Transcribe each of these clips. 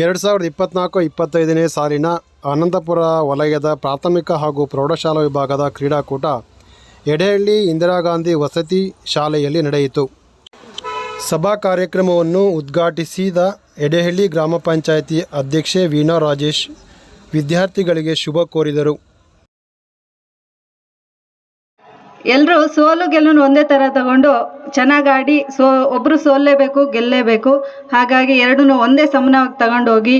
ಎರಡು ಸಾವಿರದ ಇಪ್ಪತ್ತ್ನಾಲ್ಕು ಇಪ್ಪತ್ತೈದನೇ ಸಾಲಿನ ಅನಂತಪುರ ವಲಯದ ಪ್ರಾಥಮಿಕ ಹಾಗೂ ಪ್ರೌಢಶಾಲಾ ವಿಭಾಗದ ಕ್ರೀಡಾಕೂಟ ಎಡೆಹಳ್ಳಿ ಇಂದಿರಾ ಗಾಂಧಿ ವಸತಿ ಶಾಲೆಯಲ್ಲಿ ನಡೆಯಿತು. ಸಭಾ ಕಾರ್ಯಕ್ರಮವನ್ನು ಉದ್ಘಾಟಿಸಿದ ಎಡೆಹಳ್ಳಿ ಗ್ರಾಮ ಪಂಚಾಯಿತಿ ಅಧ್ಯಕ್ಷೆ ವೀಣಾ ರಾಜೇಶ್, ವಿದ್ಯಾರ್ಥಿಗಳಿಗೆ ಶುಭ ಕೋರಿದರು. ಎಲ್ಲರೂ ಸೋಲು ಗೆಲುವು ಒಂದೇ ಥರ ತಗೊಂಡು ಚೆನ್ನಾಗಿ ಆಡಿ ಸೋ ಒಬ್ಬರು ಸೋಲಲೇಬೇಕು ಗೆಲ್ಲಲೇಬೇಕು ಹಾಗಾಗಿ ಎರಡನ್ನೂ ಒಂದೇ ಸಮನವಾಗಿ ತಗೊಂಡೋಗಿ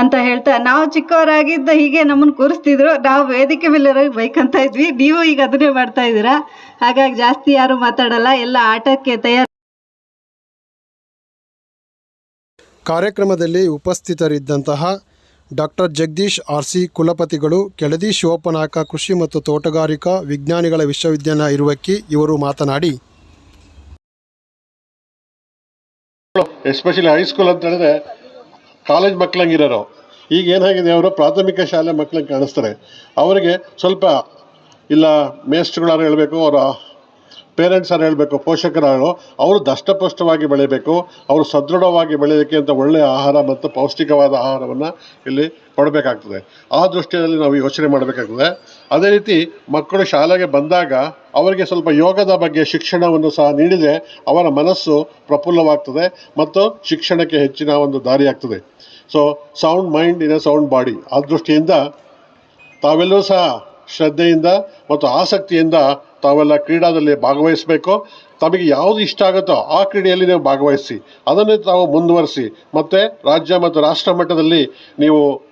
ಅಂತ ಹೇಳ್ತಾ, ನಾವು ಚಿಕ್ಕವರಾಗಿದ್ದ ಹೀಗೆ ನಮ್ಮನ್ನು ಕೂರಿಸ್ತಿದ್ರು. ನಾವು ವೇದಿಕೆ ಮೇಲೆ ಬೈಕ್ ಬೈಕಂತ ಇದ್ವಿ. ನೀವು ಈಗ ಅದನ್ನೇ ಮಾಡ್ತಾ ಇದ್ದೀರಾ? ಹಾಗಾಗಿ ಜಾಸ್ತಿ ಯಾರು ಮಾತಾಡಲ್ಲ, ಎಲ್ಲ ಆಟಕ್ಕೆ ತಯಾರು ಕಾರ್ಯಕ್ರಮದಲ್ಲಿ ಉಪಸ್ಥಿತರಿದ್ದಂತಹ ಡಾಕ್ಟರ್ ಜಗದೀಶ್ ಆರ್ ಸಿ ಕುಲಪತಿಗಳು, ಕೆಳದಿ ಶಿವಪ್ಪನಾಯಕ ಕೃಷಿ ಮತ್ತು ತೋಟಗಾರಿಕಾ ವಿಜ್ಞಾನಿಗಳ ವಿಶ್ವವಿದ್ಯಾಲಯ ಇರುವಕ್ಕೆ ಇವರು ಮಾತನಾಡಿ. ಎಸ್ಪೆಷಲಿ ಹೈಸ್ಕೂಲ್ ಅಂತ ಹೇಳಿದ್ರೆ ಕಾಲೇಜ್ ಮಕ್ಕಳಂಗಿರೋರು ಈಗ ಏನಾಗಿದೆ ಅವರು ಪ್ರಾಥಮಿಕ ಶಾಲೆ ಮಕ್ಕಳಂಗೆ ಕಾಣಿಸ್ತಾರೆ. ಅವರಿಗೆ ಸ್ವಲ್ಪ ಇಲ್ಲ ಮೇಸ್ಟ್ಗಳು ಹೇಳಬೇಕು, ಅವರ ಪೇರೆಂಟ್ಸ್ ಯಾರು ಹೇಳಬೇಕು? ಪೋಷಕರು ಅವರು ದಷ್ಟಪುಷ್ಟವಾಗಿ ಬೆಳೀಬೇಕು, ಅವರು ಸದೃಢವಾಗಿ ಬೆಳೆಯೋದಕ್ಕೆ ಅಂತ ಒಳ್ಳೆಯ ಆಹಾರ ಮತ್ತು ಪೌಷ್ಟಿಕವಾದ ಆಹಾರವನ್ನು ಇಲ್ಲಿ ಕೊಡಬೇಕಾಗ್ತದೆ. ಆ ದೃಷ್ಟಿಯಲ್ಲಿ ನಾವು ಯೋಚನೆ ಮಾಡಬೇಕಾಗ್ತದೆ. ಅದೇ ರೀತಿ ಮಕ್ಕಳು ಶಾಲೆಗೆ ಬಂದಾಗ ಅವರಿಗೆ ಸ್ವಲ್ಪ ಯೋಗದ ಬಗ್ಗೆ ಶಿಕ್ಷಣವನ್ನು ಸಹ ನೀಡಿದರೆ ಅವರ ಮನಸ್ಸು ಪ್ರಫುಲ್ಲವಾಗ್ತದೆ ಮತ್ತು ಶಿಕ್ಷಣಕ್ಕೆ ಹೆಚ್ಚಿನ ಒಂದು ದಾರಿಯಾಗ್ತದೆ. So sound mind in a sound body ಆ ದೃಷ್ಟಿಯಿಂದ ತಾವೆಲ್ಲರೂ ಸಹ ಶ್ರದ್ಧೆಯಿಂದ ಮತ್ತು ಆಸಕ್ತಿಯಿಂದ ತಾವೆಲ್ಲ ಕ್ರೀಡಾದಲ್ಲಿ ಭಾಗವಹಿಸಬೇಕು. ತಮಗೆ ಯಾವುದು ಇಷ್ಟ ಆಗುತ್ತೋ ಆ ಕ್ರೀಡೆಯಲ್ಲಿ ನೀವು ಭಾಗವಹಿಸಿ. ಅದನ್ನೇ ತಾವು ಮುಂದುವರಿಸಿ. ಮತ್ತು ರಾಜ್ಯ ಮತ್ತು ರಾಷ್ಟ್ರ ಮಟ್ಟದಲ್ಲಿ ನೀವು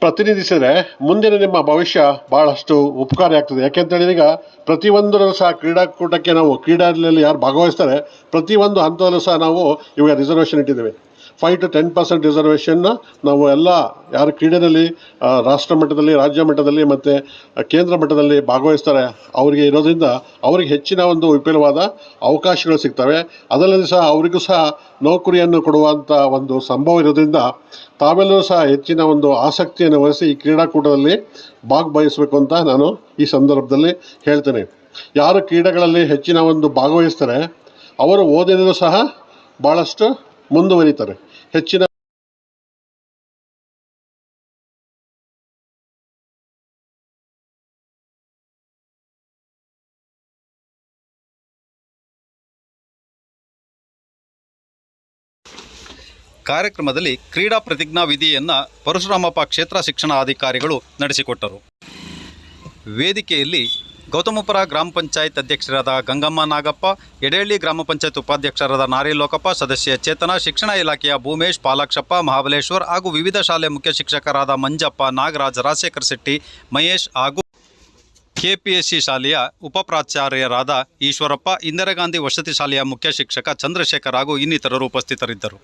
ಪ್ರತಿನಿಧಿಸಿದರೆ ಮುಂದಿನ ನಿಮ್ಮ ಭವಿಷ್ಯ ಭಾಳಷ್ಟು ಉಪಕಾರಿ ಆಗ್ತದೆ. ಯಾಕೆಂತೇಳಿದ್ರೆ ಈಗ ಪ್ರತಿಯೊಂದರಲ್ಲೂ ಸಹ ಕ್ರೀಡಾಕೂಟಕ್ಕೆ ನಾವು ಕ್ರೀಡಾದಲ್ಲಿ ಯಾರು ಭಾಗವಹಿಸ್ತಾರೆ, ಪ್ರತಿಯೊಂದು ಹಂತದಲ್ಲೂ ಸಹ ನಾವು ಇವಾಗ ರಿಸರ್ವೇಷನ್ ಇಟ್ಟಿದ್ದೇವೆ. ಫೈವ್ ಟು ಟೆನ್ ಪರ್ಸೆಂಟ್ ರಿಸರ್ವೇಷನ್ನ ನಾವು ಎಲ್ಲ ಯಾರು ಕ್ರೀಡೆಯಲ್ಲಿ ರಾಷ್ಟ್ರ ಮಟ್ಟದಲ್ಲಿ, ರಾಜ್ಯ ಮಟ್ಟದಲ್ಲಿ ಮತ್ತು ಕೇಂದ್ರ ಮಟ್ಟದಲ್ಲಿ ಭಾಗವಹಿಸ್ತಾರೆ, ಅವರಿಗೆ ಇರೋದ್ರಿಂದ ಅವರಿಗೆ ಹೆಚ್ಚಿನ ಒಂದು ವಿಪುಲವಾದ ಅವಕಾಶಗಳು ಸಿಗ್ತವೆ. ಅದರಲ್ಲಿ ಸಹ ಅವರಿಗೂ ಸಹ ನೌಕರಿಯನ್ನು ಕೊಡುವಂಥ ಒಂದು ಸಂಭವ ಇರೋದ್ರಿಂದ ತಾವೆಲ್ಲರೂ ಸಹ ಹೆಚ್ಚಿನ ಒಂದು ಆಸಕ್ತಿಯನ್ನು ವಹಿಸಿ ಈ ಕ್ರೀಡಾಕೂಟದಲ್ಲಿ ಭಾಗವಹಿಸಬೇಕು ಅಂತ ನಾನು ಈ ಸಂದರ್ಭದಲ್ಲಿ ಹೇಳ್ತೇನೆ. ಯಾರು ಕ್ರೀಡೆಗಳಲ್ಲಿ ಹೆಚ್ಚಿನ ಒಂದು ಭಾಗವಹಿಸ್ತಾರೆ, ಅವರು ಓದಿದರೂ ಸಹ ಭಾಳಷ್ಟು ಮುಂದುವರಿತಾರೆ. ಹೆಚ್ಚಿನ ಕಾರ್ಯಕ್ರಮದಲ್ಲಿ ಕ್ರೀಡಾ ಪ್ರತಿಜ್ಞಾ ವಿಧಿಯನ್ನು ಪರಶುರಾಮಪ್ಪ ಕ್ಷೇತ್ರ ಶಿಕ್ಷಣಾಧಿಕಾರಿಗಳು ನಡೆಸಿಕೊಟ್ಟರು. ವೇದಿಕೆಯಲ್ಲಿ ಗೌತಮಪುರ ಗ್ರಾಮ ಪಂಚಾಯತ್ ಅಧ್ಯಕ್ಷರಾದ ಗಂಗಮ್ಮ ನಾಗಪ್ಪ ಎಡೆಹಳ್ಳಿ ಗ್ರಾಮ ಪಂಚಾಯತ್ ಉಪಾಧ್ಯಕ್ಷರಾದ ನಾರಿ ಲೋಕಪ್ಪ, ಸದಸ್ಯ ಚೇತನ, ಶಿಕ್ಷಣ ಇಲಾಖೆಯ ಭೂಮೇಶ್, ಪಾಲಾಕ್ಷಪ್ಪ, ಮಹಾಬಲೇಶ್ವರ್ ಹಾಗೂ ವಿವಿಧ ಶಾಲೆ ಮುಖ್ಯ ಶಿಕ್ಷಕರಾದ ಮಂಜಪ್ಪ, ನಾಗರಾಜ್, ರಾಜಶೇಖರ್ ಶೆಟ್ಟಿ, ಮಹೇಶ್ ಹಾಗೂ ಕೆಪಿಎಸ್ಸಿ ಶಾಲೆಯ ಉಪಪ್ರಾಚಾರ್ಯರಾದ ಈಶ್ವರಪ್ಪ ಇಂದಿರಾ ಗಾಂಧಿ ವಸತಿ ಶಾಲೆಯ ಮುಖ್ಯ ಶಿಕ್ಷಕ ಚಂದ್ರಶೇಖರ್ ಹಾಗೂ ಇನ್ನಿತರರು ಉಪಸ್ಥಿತರಿದ್ದರು.